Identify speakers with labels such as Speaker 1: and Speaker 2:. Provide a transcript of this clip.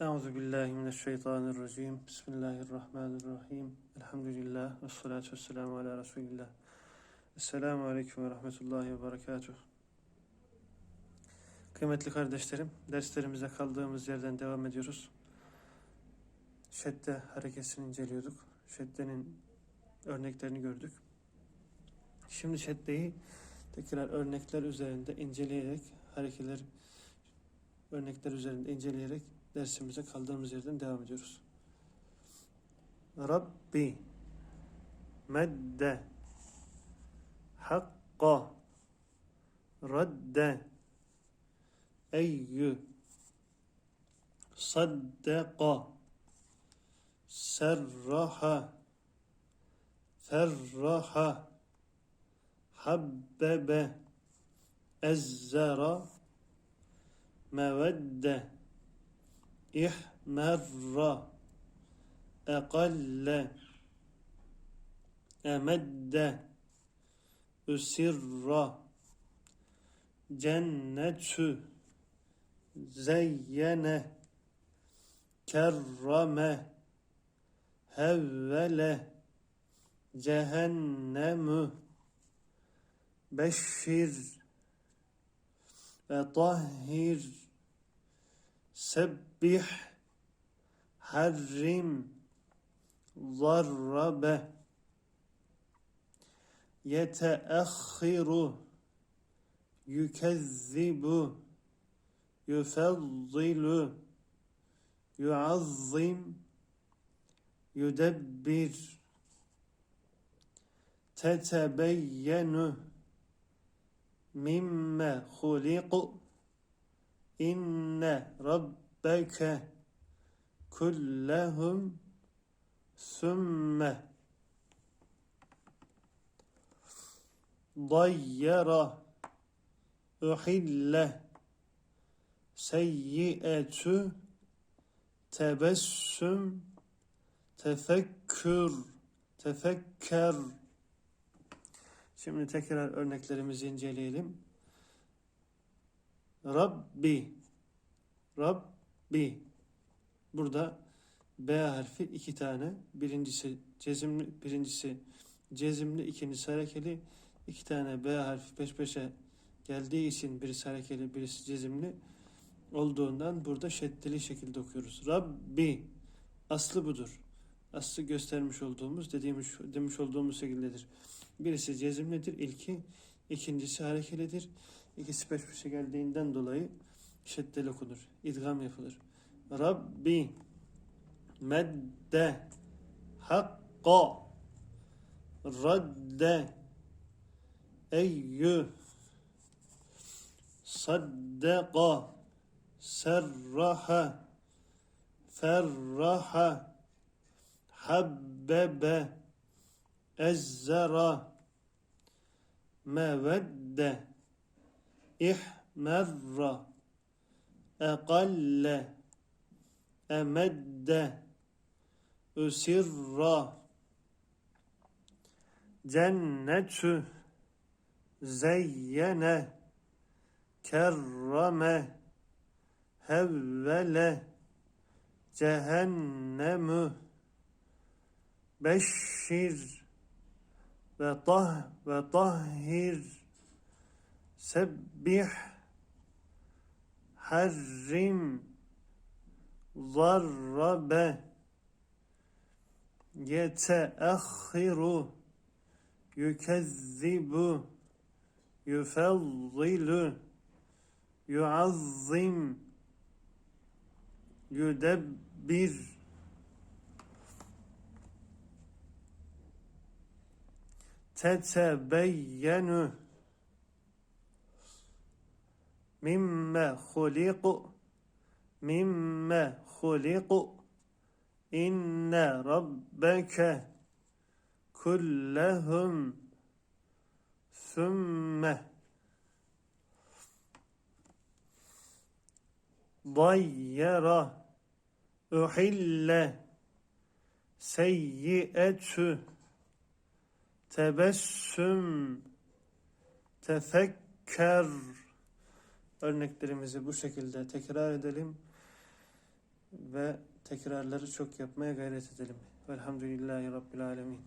Speaker 1: Euzu billahi mineşşeytanirracim. Bismillahirrahmanirrahim. Elhamdülillah ve salatu vesselamu ala Resulillah. Esselamu aleyküm ve rahmetullahi ve berekatuh. Kıymetli kardeşlerim, derslerimize kaldığımız yerden devam ediyoruz. Şedde harekesini inceliyorduk. Şeddenin örneklerini gördük. Şimdi şeddeyi tekrar örnekler üzerinde inceleyerek, harekeler örnekler üzerinde inceleyerek dersimize kaldığımız yerden devam ediyoruz. Rabbi medde hakka radde eyyü saddeka serraha ferraha habbebe ezzera mevedde ihmerra eqalle emedde üsirra cennetü zeyyene kerrame hevvele cehennemü beşşir ve tahhir sebbih harrim zarrabe yeteahhiru yükezzibu yufaddilu yuazzim yudebbir. Tetebeyyenu mimme huliqu inne rabbeke kullehum sümme dayyara uhille seyyietü tebessüm tefekkür tefekker Şimdi tekrar örneklerimizi inceleyelim. Rabbi Rabbi Burada B harfi iki tane. Birincisi cezimli, birincisi cezimli, ikincisi harekeli. İki tane B harfi peş peşe geldiği için birisi harekeli, birisi cezimli olduğundan burada şeddeli şekilde okuyoruz. Rabbi aslı budur. Aslı göstermiş olduğumuz, dediğimiz, demiş olduğumuz şekildedir. Birisi cezimlidir, ilki, ikincisi harekelidir. İkisi peş peşe geldiğinden dolayı şeddeli okunur. İdgam yapılır. Rabbi medde hakka. Radde. Eyyü. Saddeka. Serraha. Ferraha. Habbebe. Ezzera mevedde. İhmerra. Eqalle. Emedde. Üsirra. Cennetü. Zeyyene. Kerrame. Hevvele. Cehennemü. Beşşir ve tah ve tahhir. Sebbih. Harrim zarrabe. Yeteahhiru yükezzibu. Yufaddilu yuazzim. Yudebbir tetebeyyenu mimme huliqu mimme huliqu inne rabbeke kullehum sümme dayyara uhille seyyietü tebessüm tefekker örneklerimizi bu şekilde tekrar edelim ve tekrarları çok yapmaya gayret edelim. Velhamdülillahi Rabbil Alemin.